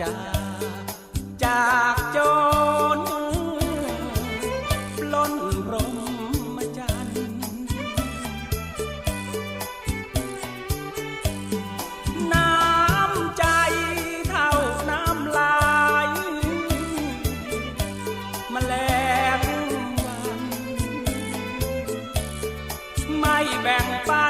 จจาจากโจรปล้นพรหมจันทร์น้ำใจเท่าน้ำลายแมลงวัน ไม่แบ่งปัน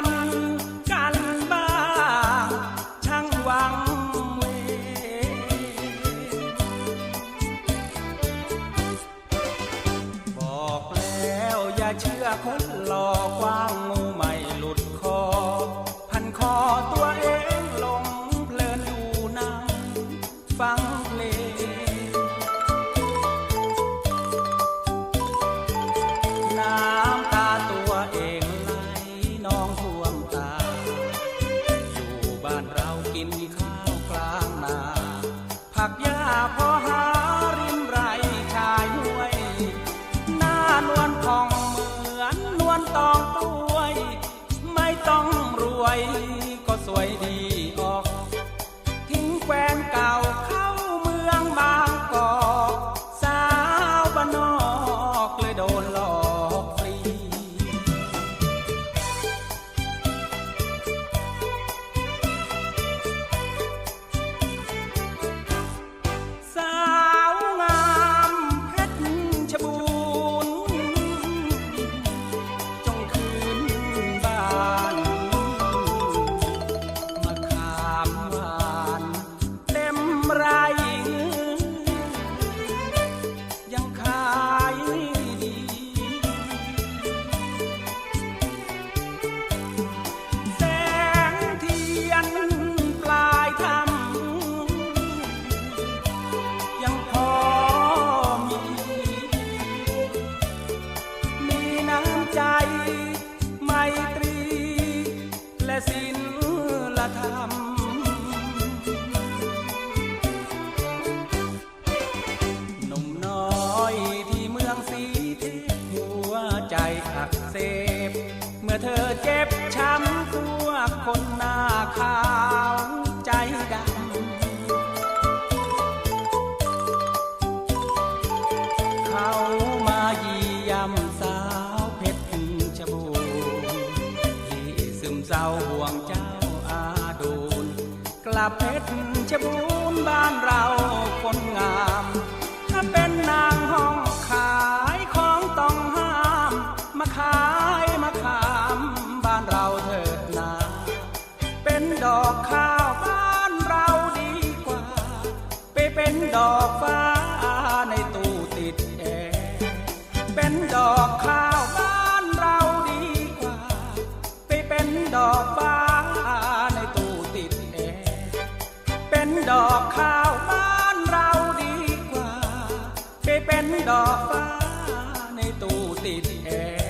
เชื่อคนหลอกวางงูไม่หลุดคอ พันคอตัวเองลงเพลินอยู่นั่งฟังเพลงน้ำตาตัวเองไหลนองท่วมตา อยู่บ้านเรากินข้าวกลางนาผักห ต้องกล้วย ไม่ต้องรวยก็สวยดี และศิลธรรม หนุ่มน้อยที่เมืองสีเทพหัวใจอักเสบ เมื่อเธอเจ็บช้ำตัวคนหน้าคา ลับเพชรชบูรณ์บ้านเราคนงาม ถ้าเป็นนางห้องขาย ดอกข้าวบ้านเราดีกว่าไปเป็นดอกฟ้าในตู้ติดแอร์